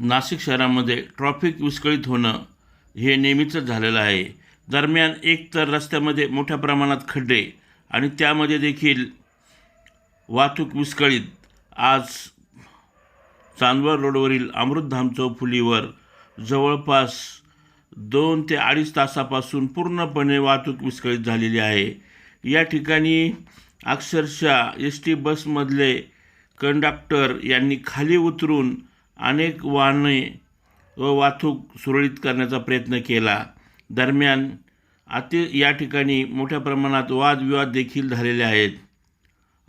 नाशिक शहरामध्ये ट्रॉफिक विस्कळीत होणं हे नेहमीचंच झालेलं आहे. दरम्यान एक तर रस्त्यामध्ये मोठ्या प्रमाणात खड्डे आणि त्यामध्ये देखील वाहतूक विस्कळीत. आज चांदवड रोडवरील अमृतधाम चौफुलीवर जवळपास दोन ते अडीच तासापासून पूर्णपणे वाहतूक विस्कळीत झालेली आहे. या ठिकाणी अक्षरशः एस टी बसमधले कंडक्टर यांनी खाली उतरून अनेक वाहने व वाहतूक सुरळीत करण्याचा प्रयत्न केला. दरम्यान अति या ठिकाणी मोठ्या प्रमाणात वादविवाद देखील झालेले आहेत.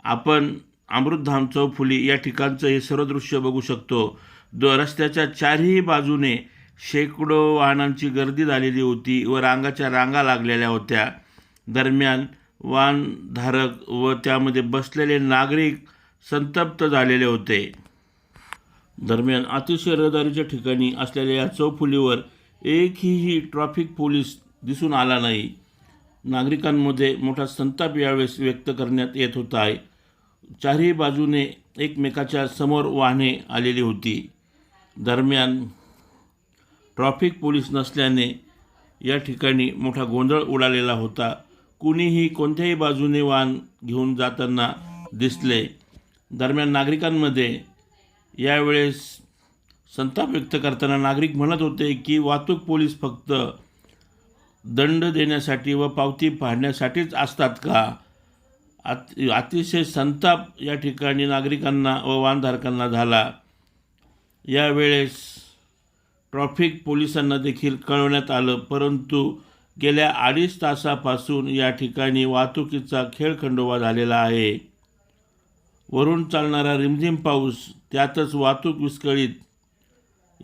आपण अमृतधाम चौफुली या ठिकाणचं हे सर्व दृश्य बघू शकतो. द रस्त्याच्या चारही बाजूने शेकडो वाहनांची गर्दी झालेली होती व रांगाच्या रांगा लागलेल्या होत्या. दरम्यान वाहनधारक व त्यामध्ये बसलेले नागरिक संतप्त झालेले होते. दरम्यान अतिशय रहदारीच्या ठिकाणी असलेल्या या चौफुलीवर एकही ट्रॅफिक पोलीस दिसून आला नाही. नागरिकांमध्ये मोठा संताप यावेळेस व्यक्त करण्यात येत होता. आहे चारही बाजूने एकमेकाच्या समोर वाहने आलेली होती. दरम्यान ट्रॅफिक पोलीस नसल्याने या ठिकाणी मोठा गोंधळ उडालेला होता. कुणीही कोणत्याही बाजूने वाहन घेऊन जाताना दिसले. दरम्यान नागरिकांमध्ये यावेळेस संताप व्यक्त करताना नागरिक म्हणत होते की वाहतूक पोलीस फक्त दंड देण्यासाठी व पावती पाहण्यासाठीच असतात का? अत अतिशय संताप या ठिकाणी नागरिकांना व वाहनधारकांना झाला. यावेळेस ट्रॉफिक पोलिसांना देखील कळवण्यात आलं परंतु गेल्या अडीच तासापासून या ठिकाणी वाहतुकीचा खेळखंडोबा झालेला आहे. वरून चालणारा रिमझिम पाऊस त्यातच वाहतूक विस्कळीत.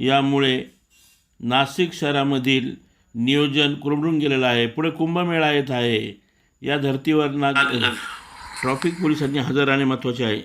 यामुळे नाशिक शहरामधील नियोजन कोरडून गेलेलं आहे. पुढे कुंभमेळा येत आहे. या धर्तीवर ना ट्रॉफिक पोलिसांनी हजर राहणे महत्त्वाचे आहे.